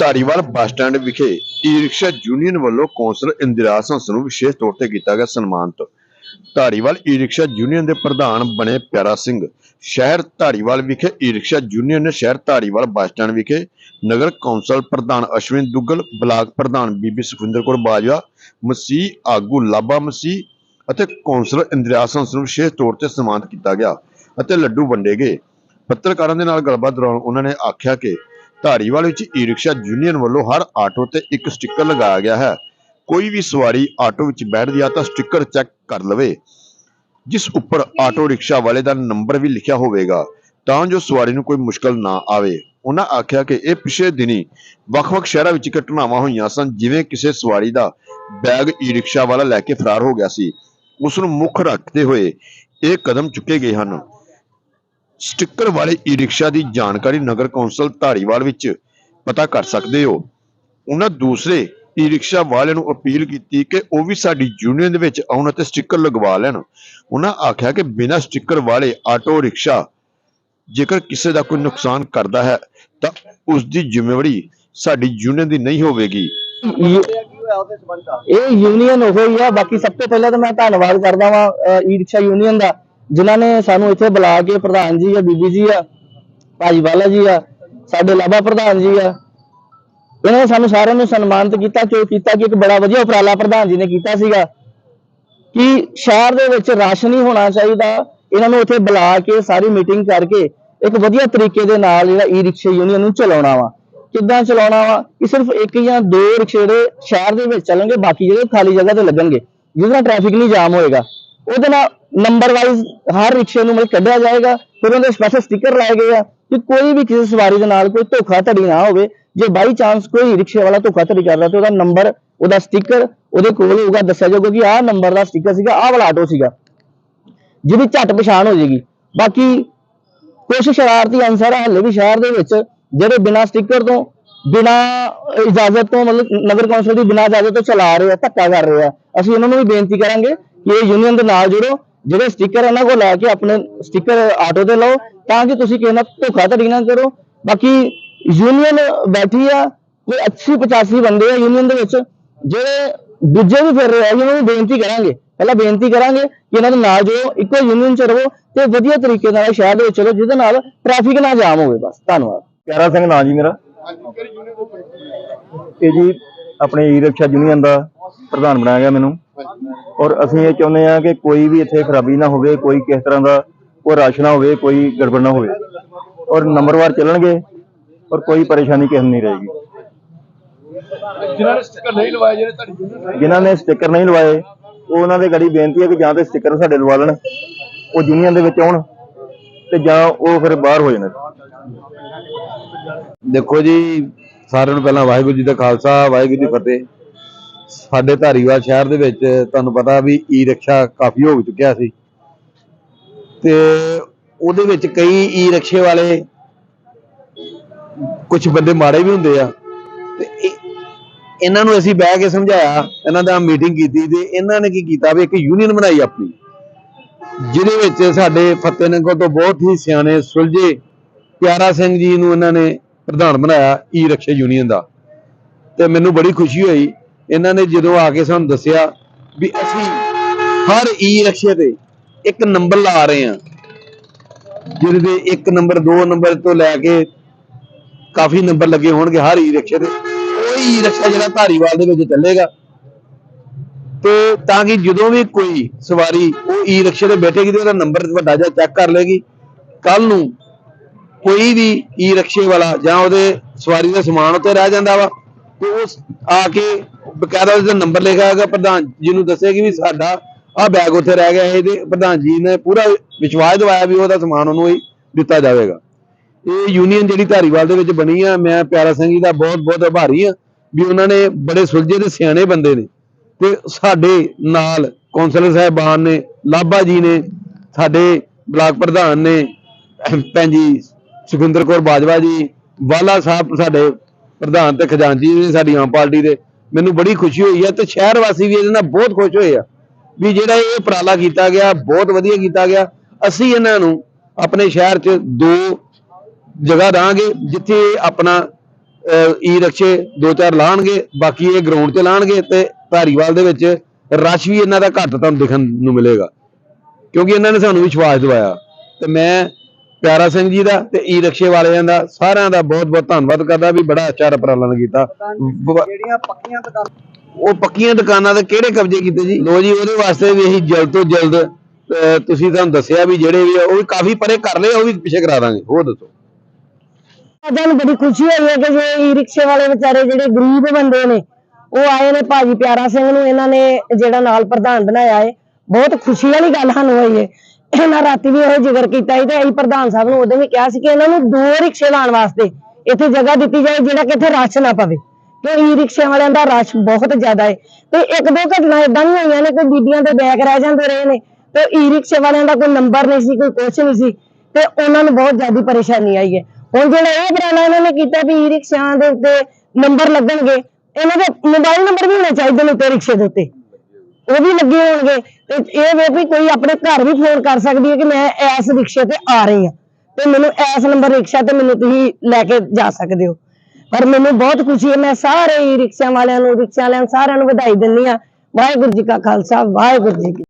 Dhariwal bus stand ਵਿਖੇ e-rickshaw union ਵੱਲੋਂ councillor Indira Hans ਨੂੰ ਵਿਸ਼ੇਸ਼ ਤੌਰ ਤੇ ਕੀਤਾ ਗਿਆ ਸਨਮਾਨਿਤ। ਧਾਰੀਵਾਲ ਈ-ਰਿਕਸ਼ਾ ਯੂਨੀਅਨ ਦੇ ਪ੍ਰਧਾਨ ਬਣੇ ਪਿਆਰਾ ਸਿੰਘ। ਸ਼ਹਿਰ ਧਾਰੀਵਾਲ ਵਿਖੇ ਈ-ਰਿਕਸ਼ਾ ਯੂਨੀਅਨ ਨੇ ਸ਼ਹਿਰ ਧਾਰੀਵਾਲ ਬੱਸ ਸਟੈਂਡ ਵਿਖੇ ਨਗਰ ਕੌਂਸਲ ਪ੍ਰਧਾਨ ਅਸ਼ਵਿਨ ਦੁੱਗਲ, ਬਲਾਕ ਪ੍ਰਧਾਨ ਬੀਬੀ ਸੁਖਵਿੰਦਰ ਕੌਰ ਬਾਜਵਾ, ਮਸੀਹ ਆਗੂ ਲਾਬਾ ਮਸੀਹ ਅਤੇ ਕੌਂਸਲਰ ਇੰਦਰਾ ਹੰਸ ਨੂੰ ਵਿਸ਼ੇਸ਼ ਤੌਰ ਤੇ ਸਨਮਾਨਿਤ ਕੀਤਾ ਗਿਆ ਅਤੇ ਲੱਡੂ ਵੰਡੇ ਗਏ। ਪੱਤਰਕਾਰਾਂ ਦੇ ਨਾਲ ਗੱਲਬਾਤ ਦੌਰਾਨ ਉਹਨਾਂ ਨੇ ਆਖਿਆ ਕਿ ਧਾਰੀਵਾਲ ਵਿੱਚ ਈ-ਰਿਕਸ਼ਾ ਯੂਨੀਅਨ ਵੱਲੋਂ ਹਰ ਆਟੋ ਤੇ ਇੱਕ ਸਟicker ਲਗਾਇਆ ਗਿਆ ਹੈ। ਕੋਈ ਵੀ ਸਵਾਰੀ ਆਟੋ ਵਿੱਚ ਬੈਠਦੀ ਆ ਤਾਂ ਸਟicker ਚੈੱਕ ਕਰ ਲਵੇ। ਜਿਸ ਉੱਪਰ ਆਟੋ ਰਿਕਸ਼ਾ ਵਾਲੇ ਦਾ ਨੰਬਰ ਵੀ ਲਿਖਿਆ ਹੋਵੇਗਾ, ਤਾਂ ਜੋ ਸਵਾਰੀ ਨੂੰ ਕੋਈ ਮੁਸ਼ਕਲ ਨਾ ਆਵੇ। ਉਹਨਾਂ ਆਖਿਆ ਕਿ ਇਹ ਪਿਛਲੇ ਦਿਨੀ ਵੱਖ-ਵੱਖ ਸ਼ਹਿਰਾਂ ਵਿੱਚ ਘਟਨਾਵਾਂ ਹੋਈਆਂ ਸਨ, ਜਿਵੇਂ ਕਿਸੇ ਸਵਾਰੀ ਦਾ ਬੈਗ ਈ-ਰਿਕਸ਼ਾ ਵਾਲਾ ਲੈ ਕੇ ਫਰਾਰ ਹੋ ਗਿਆ ਸੀ। ਉਸ ਨੂੰ ਮੁੱਖ ਰੱਖਦੇ ਹੋਏ ਇਹ ਕਦਮ ਚੁੱਕੇ ਗਏ ਹਨ। ਸਟicker ਵਾਲੇ ਈ-ਰਿਕਸ਼ਾ ਦੀ ਜਾਣਕਾਰੀ ਨਗਰ ਕੌਂਸਲ ਧਾਰੀਵਾਲ ਵਿੱਚ ਪਤਾ ਕਰ ਸਕਦੇ ਹੋ। ਉਹਨਾਂ ਦੂਸਰੇ ਈ-ਰਿਕਸ਼ਾ ਵਾਲਿਆਂ ਨੂੰ ਅਪੀਲ ਕੀਤੀ ਕਿ ਉਹ ਵੀ ਸਾਡੀ ਯੂਨੀਅਨ ਦੇ ਵਿੱਚ ਆਉਣ ਅਤੇ ਸਟicker ਲਗਵਾ ਲੈਣ। ਉਹਨਾਂ ਆਖਿਆ ਕਿ ਬਿਨਾਂ ਸਟicker ਵਾਲੇ ਆਟੋ ਰਿਕਸ਼ਾ ਜੇਕਰ ਕਿਸੇ ਦਾ ਕੋਈ ਨੁਕਸਾਨ ਕਰਦਾ ਹੈ, ਤਾਂ ਉਸ ਦੀ ਜ਼ਿੰਮੇਵਾਰੀ ਸਾਡੀ ਯੂਨੀਅਨ ਦੀ ਨਹੀਂ ਹੋਵੇਗੀ। ਇਹ ਯੂਨੀਅਨ ਉਹ ਹੀ ਆ, ਬਾਕੀ ਸਭ ਤੋਂ ਪਹਿਲਾਂ ਤਾਂ ਮੈਂ ਧੰਨਵਾਦ ਕਰਦਾ ਵਾਂ ਈ ਰਿਕਸ਼ਾ ਯੂਨੀਅਨ ਦਾ। ਜਿਨ੍ਹਾਂ ਨੇ ਸਾਨੂੰ ਇੱਥੇ ਬੁਲਾ ਕੇ ਪ੍ਰਧਾਨ ਜੀ ਆ, ਬੀਬੀ ਜੀ ਆ, ਭਾਜੀ ਵਾਲਾ ਜੀ ਆ, ਸਾਡੇ ਲਾਭਾ ਪ੍ਰਧਾਨ ਜੀ ਆ, ਇਹਨਾਂ ਨੇ ਸਾਨੂੰ ਸਾਰਿਆਂ ਨੂੰ ਸਨਮਾਨਿਤ ਕੀਤਾ ਕਿਉਂ ਕੀਤਾ ਕਿ ਇੱਕ ਬੜਾ ਵਧੀਆ ਉਪਰਾਲਾ ਪ੍ਰਧਾਨ ਜੀ ਨੇ ਕੀਤਾ ਸੀਗਾ ਕਿ ਸ਼ਹਿਰ ਦੇ ਵਿੱਚ ਰਸ਼ ਨਹੀਂ ਹੋਣਾ ਚਾਹੀਦਾ। ਇਹਨਾਂ ਨੂੰ ਉੱਥੇ ਬੁਲਾ ਕੇ ਸਾਰੀ ਮੀਟਿੰਗ ਕਰਕੇ ਇੱਕ ਵਧੀਆ ਤਰੀਕੇ ਦੇ ਨਾਲ ਜਿਹੜਾ ਈ ਰਿਕਸ਼ਾ ਯੂਨੀਅਨ ਨੂੰ ਚਲਾਉਣਾ ਵਾ। ਕਿੱਦਾਂ ਚਲਾਉਣਾ ਵਾ ਕਿ ਸਿਰਫ ਇੱਕ ਜਾਂ ਦੋ ਰਿਕਸ਼ੇ ਜਿਹੜੇ ਸ਼ਹਿਰ ਦੇ ਵਿੱਚ ਚੱਲਣਗੇ, ਬਾਕੀ ਜਿਹੜੇ ਖਾਲੀ ਜਗ੍ਹਾ ਤੇ ਲੱਗਣਗੇ, ਜਿਹਦੇ ਨਾਲ ਟ੍ਰੈਫਿਕ ਨਹੀਂ ਜਾਮ ਹੋਏਗਾ। ਉਹਦੇ ਨਾਲ ਨੰਬਰ ਵਾਈਜ਼ ਹਰ ਰਿਕਸ਼ੇ ਨੂੰ ਮਤਲਬ ਕੱਢਿਆ ਜਾਏਗਾ, ਫਿਰ ਉਹਦੇ ਸਪੈਸ਼ਲ ਸਟicker ਲਾਏ ਗਏ ਆ ਕਿ ਕੋਈ ਵੀ ਕਿਸੇ ਸਵਾਰੀ ਦੇ ਨਾਲ ਕੋਈ ਧੋਖਾਧੜੀ ਨਾ ਹੋਵੇ। ਜੇ ਬਾਈ ਚਾਂਸ ਕੋਈ ਰਿਕਸ਼ੇ ਵਾਲਾ ਧੋਖਾਧੜੀ ਕਰਦਾ ਤੇ ਉਹਦਾ ਨੰਬਰ ਉਹਦਾ ਸਟicker ਉਹਦੇ ਕੋਲ ਹੋਊਗਾ, ਦੱਸਿਆ ਜਾਊਗਾ ਕਿ ਆਹ ਨੰਬਰ ਦਾ ਸਟicker ਸੀਗਾ, ਆਹ ਵਾਲਾ ਆਟੋ ਸੀਗਾ। ਜਿਹਦੀ ਝੱਟ ਪਛਾਣ ਹੋ ਜਾਏਗੀ। ਬਾਕੀ ਕੁਝ ਸ਼ਰਾਰਤੀ ਅਨਸਰ ਹੱਲੇ ਵੀ ਸ਼ਹਿਰ ਦੇ ਵਿੱਚ, ਜਿਹੜੇ ਬਿਨਾਂ ਸਟicker ਤੋਂ, ਬਿਨਾਂ ਇਜਾਜ਼ਤ ਤੋਂ ਮਤਲਬ ਨਗਰ ਕੌਂਸਲ ਦੀ ਬਿਨਾਂ ਇਜਾਜ਼ਤ ਤੋਂ ਚਲਾ ਰਹੇ ਆ, ਧੱਕਾ ਕਰ ਰਹੇ ਆ। ਅਸੀਂ ਉਹਨਾਂ ਨੂੰ ਵੀ ਬੇਨਤੀ ਕਰਾਂਗੇ ਕਿ ਇਹ ਯੂਨੀਅਨ ਦੇ ਨਾਲ ਜੁੜੋ ਜਿਹੜੇ ਸਟicker ਇਹਨਾਂ ਕੋਲ ਲੈ ਕੇ ਆਪਣੇ ਸਟicker ਆਟੋ ਤੇ ਲਓ, ਤਾਂ ਕਿ ਤੁਸੀਂ ਕਿਸੇ ਨਾਲ ਧੋਖਾਧੜੀ ਨਾ ਕਰੋ। ਬਾਕੀ ਯੂਨੀਅਨ ਬੈਠੀ ਆ, ਕੋਈ 80 85 ਬੰਦੇ ਆ ਯੂਨੀਅਨ ਦੇ ਵਿੱਚ, ਜਿਹੜੇ ਦੂਜੇ ਵੀ ਫਿਰ ਰਹੇ ਆ, ਉਹਨਾਂ ਨੂੰ ਬੇਨਤੀ ਕਰਾਂਗੇ। ਪਹਿਲਾਂ ਬੇਨਤੀ ਕਰਾਂਗੇ ਕਿ ਇਹਨਾਂ ਦੇ ਨਾਲ ਜੋ ਇੱਕੋ ਯੂਨੀਅਨ ਚ ਰਹੋ ਤੇ ਵਧੀਆ ਤਰੀਕੇ ਨਾਲ ਸ਼ਹਿਰ ਦੇ ਵਿੱਚ ਚਲੋ, ਜਿਹਦੇ ਨਾਲ ਟ੍ਰੈਫਿਕ ਨਾ ਜਾਮ ਹੋਵੇ ਬਸ। ਧੰਨਵਾਦ। ਪਿਆਰਾ ਸਿੰਘ ਨਾਂ ਜੀ ਮੇਰਾ। ਇਹ ਜੀ ਆਪਣੇ ਈ ਰਿਕਸ਼ਾ ਯੂਨੀਅਨ ਦਾ ਪ੍ਰਧਾਨ ਬਣਾਇਆ ਗਿਆ ਮੈਨੂੰ। ਔਰ ਅਸੀਂ ਇਹ ਚਾਹੁੰਦੇ ਆ ਕਿ ਕੋਈ ਵੀ ਇੱਥੇ ਖਰਾਬੀ ਨਾ ਹੋਵੇ ਕੋਈ ਕਿਸ ਤਰ੍ਹਾਂ ਦਾ ਕੋਈ ਰਸ਼ ਨਾ ਹੋਵੇ ਕੋਈ ਗੜਬੜ ਨਾ ਹੋਵੇ। ਔਰ ਨੰਬਰਵਾਰ ਚੱਲਣਗੇ ਔਰ ਕੋਈ ਪਰੇਸ਼ਾਨੀ ਕਿਸੇ ਨੂੰ ਨਹੀਂ ਰਹੇਗੀ। ਜਿਨ੍ਹਾਂ ਨੇ ਸਟicker ਨਹੀਂ ਲਵਾਏ ਜਿਹੜੇ ਤੁਹਾਡੀ ਯੂਨੀਅਨ ਜਿਨ੍ਹਾਂ ਨੇ ਸਟicker ਨਹੀਂ ਲਵਾਏ ਉਹ ਉਹਨਾਂ ਦੇ ਗੜੀ ਬੇਨਤੀ ਹੈ ਕਿ ਜਾਂ ਤੇ ਸਟicker ਸਾਡੇ ਲਵਾ ਲੈਣ ਉਹ ਯੂਨੀਅਨ ਦੇ ਵਿੱਚ ਆਉਣ ਤੇ ਜਾਂ ਉਹ ਫਿਰ ਬਾਹਰ ਹੋ ਜਾਣ। ਦੇਖੋ ਜੀ ਸਾਰਿਆਂ ਨੂੰ ਪਹਿਲਾਂ ਵਾਹਿਗੁਰੂ ਜੀ ਦਾ ਖਾਲਸਾ ਵਾਹਿਗੁਰੂ ਜੀ ਦੀ ਫਤਿਹ। ਸਾਡੇ ਧਾਰੀਵਾਲ ਸ਼ਹਿਰ ਦੇ ਵਿੱਚ ਤੁਹਾਨੂੰ ਪਤਾ ਵੀ ਈ ਰਿਕਸ਼ਾ ਕਾਫੀ ਹੋ ਚੁੱਕਿਆ ਸੀ। ਤੇ ਉਹਦੇ ਵਿੱਚ ਕਈ ਈ ਰਿਕਸ਼ੇ ਵਾਲੇ ਕੁਝ ਬੰਦੇ ਮਾੜੇ ਵੀ ਹੁੰਦੇ ਆ। ਤੇ ਇਹਨਾਂ ਨੂੰ ਅਸੀਂ ਬਹਿ ਕੇ ਸਮਝਾਇਆ, ਇਹਨਾਂ ਦਾ ਮੀਟਿੰਗ ਕੀਤੀ ਤੇ ਇਹਨਾਂ ਨੇ ਕੀ ਕੀਤਾ ਵੀ ਇੱਕ ਯੂਨੀਅਨ ਬਣਾਈ ਆਪਣੀ, ਜਿਹਦੇ ਵਿੱਚ ਸਾਡੇ ਫਤਿਹ ਤੋਂ ਬਹੁਤ ਹੀ ਸਿਆਣੇ, ਸੁਲਝੇ, ਪਿਆਰਾ ਸਿੰਘ ਜੀ ਨੂੰ ਇਹਨਾਂ ਨੇ ਪ੍ਰਧਾਨ ਬਣਾਇਆ ਈ ਰਿਕਸ਼ਾ ਯੂਨੀਅਨ ਦਾ। ਤੇ ਮੈਨੂੰ ਬੜੀ ਖੁਸ਼ੀ ਹੋਈ ਇਹਨਾਂ ਨੇ ਜਦੋਂ ਆ ਕੇ ਸਾਨੂੰ ਦੱਸਿਆ ਵੀ ਅਸੀਂ ਹਰ ਈ ਰਿਕਸ਼ੇ ਤੇ ਇੱਕ ਨੰਬਰ ਲਾ ਰਹੇ ਹਾਂ, ਜਿਹਦੇ ਦੇ ਇੱਕ ਨੰਬਰ, ਦੋ ਨੰਬਰ ਤੋਂ ਲੈ ਕੇ ਕਾਫੀ ਨੰਬਰ ਲੱਗੇ ਹੋਣਗੇ ਹਰ ਈ ਰਿਕਸ਼ੇ ਤੇ। ਉਹ ਈ ਰਿਕਸ਼ਾ ਜਿਹੜਾ ਧਾਰੀਵਾਲ ਦੇ ਵਿੱਚ ਚੱਲੇਗਾ। ਤੇ ਤਾਂ ਕਿ ਜਦੋਂ ਵੀ ਕੋਈ ਸਵਾਰੀ ਉਹ ਈ ਰਿਕਸ਼ੇ ਤੇ ਬੈਠੇਗੀ ਤੇ ਉਹਦਾ ਨੰਬਰ ਵੱਡਾ ਜਿਹਾ ਚੈੱਕ ਕਰ ਲੇਗੀ ਕੱਲ ਨੂੰ ਕੋਈ ਵੀ ਈ ਰਿਕਸ਼ੇ ਵਾਲਾ ਜਾਂ ਉਹਦੇ ਸਵਾਰੀ ਦਾ ਸਮਾਨ ਉੱਤੇ ਰਹਿ ਜਾਂਦਾ ਵਾ। ਤੇ ਉਹ ਆ ਕੇ ਬਕਾਇਦਾ ਉਹਦਾ ਨੰਬਰ ਲਿਖਿਆ ਪ੍ਰਧਾਨ ਜੀ ਨੂੰ ਦੱਸੇਗੀ ਵੀ ਸਾਡਾ ਆ ਬੈਗ ਉੱਥੇ ਰਹਿ ਗਿਆ ਇਹ ਪ੍ਰਧਾਨ ਜੀ ਨੇ ਪੂਰਾ ਵਿਸ਼ਵਾਸ ਦਿਵਾਇਆ ਵੀ ਉਹਦਾ ਸਮਾਨ ਉਹਨੂੰ ਹੀ ਦਿੱਤਾ ਜਾਵੇਗਾ। ਇਹ ਯੂਨੀਅਨ ਜਿਹੜੀ ਧਾਰੀਵਾਲ ਦੇ ਵਿੱਚ ਬਣੀ ਆ, ਮੈਂ ਪਿਆਰਾ ਸਿੰਘ ਜੀ ਦਾ ਬਹੁਤ ਬਹੁਤ ਆਭਾਰੀ ਆ ਵੀ ਉਹਨਾਂ ਨੇ ਬੜੇ ਸੁਲਝੇ ਤੇ ਸਿਆਣੇ ਬੰਦੇ ਨੇ ਤੇ ਸਾਡੇ ਨਾਲ ਕੌਂਸਲਰ ਸਾਹਿਬਾਨ ਨੇ ਲਾਭਾ ਜੀ ਨੇ, ਸਾਡੇ ਬਲਾਕ ਪ੍ਰਧਾਨ ਨੇ, ਭੈਣ ਜੀ ਸੁਖਿੰਦਰ ਕੌਰ ਬਾਜਵਾ ਜੀ, ਵਾਲਾ ਸਾਹਿਬ ਸਾਡੇ ਪ੍ਰਧਾਨ ਤੇ ਖਜ਼ਾਨਜੀ ਨੇ ਸਾਡੀ ਆਮ ਪਾਰਟੀ ਦੇ। ਮੈਨੂੰ ਬੜੀ ਖੁਸ਼ੀ ਹੋਈ ਹੈ ਤੇ ਸ਼ਹਿਰ ਵਾਸੀ ਵੀ ਇਹਦੇ ਨਾਲ ਬਹੁਤ ਖੁਸ਼ ਹੋਏ ਆ ਵੀ ਜਿਹੜਾ ਇਹ ਉਪਰਾਲਾ ਕੀਤਾ ਗਿਆ, ਬਹੁਤ ਵਧੀਆ ਕੀਤਾ ਗਿਆ। ਅਸੀਂ ਇਹਨਾਂ ਨੂੰ ਆਪਣੇ ਸ਼ਹਿਰ 'ਚ ਦੋ ਜਗ੍ਹਾ ਦਾਂਗੇ, ਜਿੱਥੇ ਆਪਣਾ ਈ ਰਿਕਸ਼ੇ ਦੋ ਚਾਰ ਲਾਣਗੇ, ਬਾਕੀ ਇਹ ਗਰਾਊਂਡ 'ਚ ਲਾਣਗੇ ਤੇ ਧਾਰੀਵਾਲ ਦੇ ਵਿੱਚ ਰਸ਼ ਵੀ ਇਹਨਾਂ ਦਾ ਘੱਟ ਤੁਹਾਨੂੰ ਦਿਖਣ ਨੂੰ ਮਿਲੇਗਾ। ਕਿਉਂਕਿ ਇਹਨਾਂ ਨੇ ਸਾਨੂੰ ਵਿਸ਼ਵਾਸ ਦਿਵਾਇਆ। ਤੇ ਮੈਂ ਪਿਆਰਾ ਸਿੰਘ ਜੀ ਦਾ ਤੇ ਈ ਰਿਕਸ਼ੇ ਵਾਲਿਆਂ ਦਾ ਸਾਰਿਆਂ ਦਾ ਬਹੁਤ ਬਹੁਤ ਧੰਨਵਾਦ ਕਰਦਾ ਵੀ ਬੜਾ ਅੱਛਾ ਉਪਰਾਲਾ ਕੀਤਾ। ਜਿਹੜੀਆਂ ਪੱਕੀਆਂ ਦੁਕਾਨਾਂ ਉਹ ਪੱਕੀਆਂ ਦੁਕਾਨਾਂ ਦੇ ਕਿਹੜੇ ਕਬਜ਼ੇ ਕੀਤੇ ਜੀ? ਲੋ ਜੀ ਉਹਦੇ ਵਾਸਤੇ ਵੀ ਅਸੀਂ ਜਲਦ ਤੋਂ ਜਲਦ ਤੁਸੀਂ ਤੁਹਾਨੂੰ ਦੱਸਿਆ ਵੀ ਜਿਹੜੇ ਵੀ ਉਹ ਵੀ ਕਾਫੀ ਪਰੇ ਕਰ ਲਏ ਉਹ ਵੀ ਪਿੱਛੇ ਕਰਾ ਦਾਂਗੇ। ਹੋਰ ਦੱਸੋ? ਅੱਜ ਨੂੰ ਬੜੀ ਖੁਸ਼ੀ ਹੋਈ ਹੈ ਕਿ ਜੇ ਈ ਰਿਕਸ਼ੇ ਵਾਲੇ ਵਿਚਾਰੇ ਜਿਹੜੇ ਗਰੀਬ ਬੰਦੇ ਨੇ ਉਹ ਆਏ ਨੇ ਭਾਜੀ ਪਿਆਰਾ ਸਿੰਘ ਨੂੰ ਇਹਨਾਂ ਨੇ ਜਿਹੜਾ ਨਾਲ ਪ੍ਰਧਾਨ ਬਣਾਇਆ ਹੈ ਬਹੁਤ ਖੁਸ਼ੀ ਵਾਲੀ ਗੱਲ ਸਾਨੂੰ ਹੋਈ ਹੈ ਇਹਨਾਂ ਰਾਤੀ ਵੀ ਉਹ ਜ਼ਿਕਰ ਕੀਤਾ ਸੀ ਤੇ ਅਸੀਂ ਪ੍ਰਧਾਨ ਸਾਹਿਬ ਨੂੰ ਉਦੋਂ ਵੀ ਕਿਹਾ ਸੀ ਕਿ ਇਹਨਾਂ ਨੂੰ ਦੋ ਰਿਕਸ਼ੇ ਲਾਉਣ ਵਾਸਤੇ ਇੱਥੇ ਜਗ੍ਹਾ ਦਿੱਤੀ ਜਾਏ ਜਿਹੜਾ ਕਿ ਇੱਥੇ ਰਸ਼ ਨਾ ਪਵੇ। ਕਿ ਈ ਰਿਕਸ਼ੇ ਵਾਲਿਆਂ ਦਾ ਰਸ਼ ਬਹੁਤ ਜ਼ਿਆਦਾ ਹੈ ਤੇ ਇੱਕ ਦੋ ਘਟਨਾ ਇਦਾਂ ਵੀ ਹੋਈਆਂ ਨੇ, ਕੋਈ ਬੀਬੀਆਂ ਦੇ ਬੈਗ ਰਹਿ ਜਾਂਦੇ ਰਹੇ ਨੇ, ਤੇ ਈ ਰਿਕਸ਼ੇ ਵਾਲਿਆਂ ਦਾ ਕੋਈ ਨੰਬਰ ਨਹੀਂ ਸੀ, ਕੋਈ ਕੁਛ ਨਹੀਂ ਸੀ, ਤੇ ਉਹਨਾਂ ਨੂੰ ਬਹੁਤ ਜ਼ਿਆਦਾ ਪਰੇਸ਼ਾਨੀ ਆਈ ਹੈ ਹੁਣ ਜਿਹੜਾ ਇਹ ਉਪਰਾਲਾ ਇਹਨਾਂ ਨੇ ਕੀਤਾ ਵੀ ਈ ਰਿਕਸ਼ਿਆਂ ਦੇ ਉੱਤੇ ਨੰਬਰ ਲੱਗਣਗੇ, ਇਹਨਾਂ ਦੇ ਮੋਬਾਈਲ ਨੰਬਰ ਵੀ ਹੋਣੇ ਚਾਹੀਦੇ ਨੇ ਉੱਤੇ ਰਿਕਸ਼ੇ ਦੇ ਉੱਤੇ। ਉਹ ਵੀ ਲੱਗੇ ਹੋਣਗੇ। ਤੇ ਇਹ ਵੇ ਵੀ ਕੋਈ ਆਪਣੇ ਘਰ ਵੀ ਫੋਨ ਕਰ ਸਕਦੀ ਹੈ ਕਿ ਮੈਂ ਇਸ ਰਿਕਸ਼ੇ ਤੇ ਆ ਰਹੀ ਹਾਂ। ਤੇ ਮੈਨੂੰ ਇਸ ਨੰਬਰ ਰਿਕਸ਼ਾ ਤੇ ਮੈਨੂੰ ਤੁਸੀਂ ਲੈ ਕੇ ਜਾ ਸਕਦੇ ਹੋ। ਪਰ ਮੈਨੂੰ ਬਹੁਤ ਖੁਸ਼ੀ ਹੈ, ਮੈਂ ਸਾਰੇ ਹੀ ਰਿਕਸ਼ਿਆਂ ਵਾਲਿਆਂ ਨੂੰ, ਰਿਕਸ਼ਿਆਂ ਵਾਲਿਆਂ ਨੂੰ ਸਾਰਿਆਂ ਨੂੰ ਵਧਾਈ ਦਿੰਦੀ ਹਾਂ। ਵਾਹਿਗੁਰੂ ਜੀ ਕਾ ਖਾਲਸਾ, ਵਾਹਿਗੁਰੂ ਜੀ ਕੀ